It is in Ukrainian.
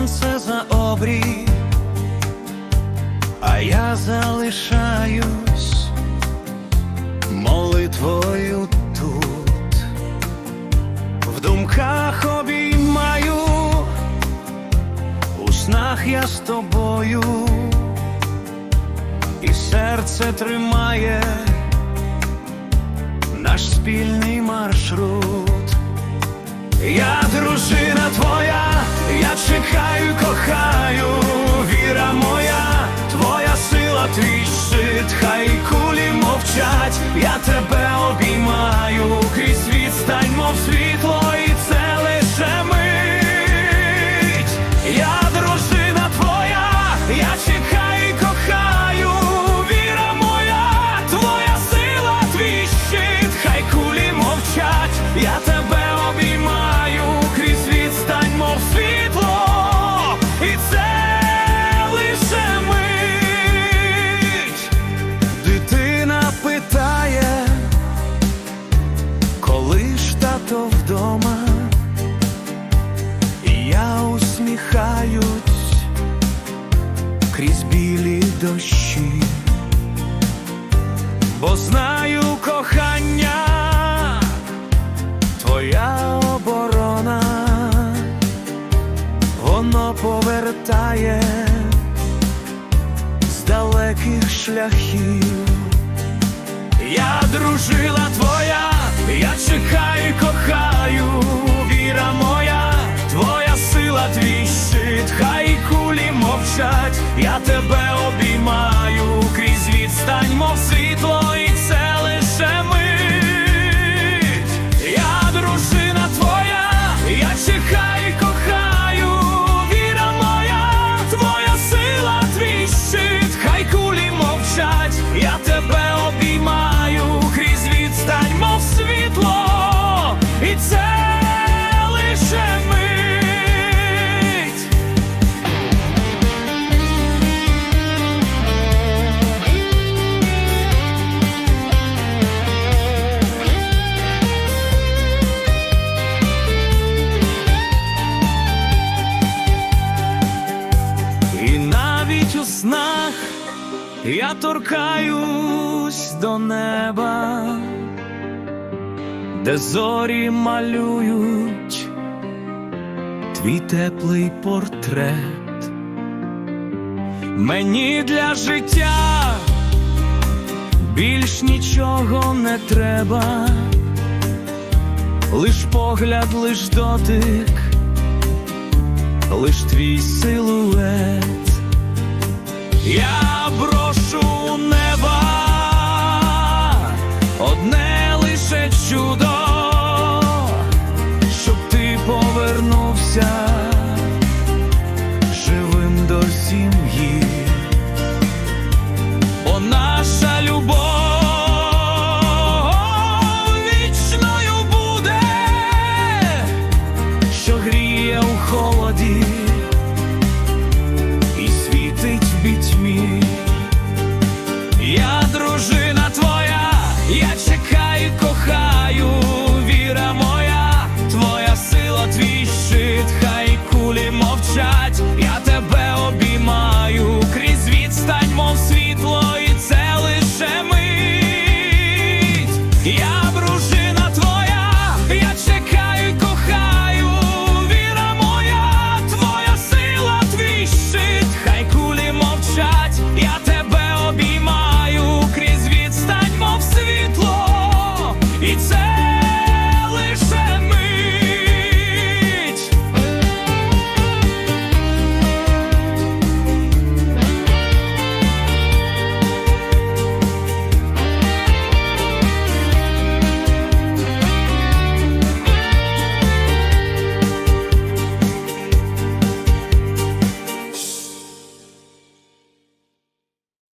сонце за обрій, а я залишаюсь молитвою тут, в думках обіймаю, у снах я з тобою, і серце тримає наш спільний маршрут. Я чекаю, кохаю, віра моя, твоя сила, твій щит, хай кулі мовчать, я тебе усміхаюсь крізь білі дощі, бо знаю кохання, твоя оборона, воно повертає з далеких шляхів. Я дружила твоя, я тебе обіймаю, я торкаюсь до неба, де зорі малюють твій теплий портрет. Мені для життя більш нічого не треба, лиш погляд, лиш дотик лиш твій силует. Я чудо, щоб ти повернувся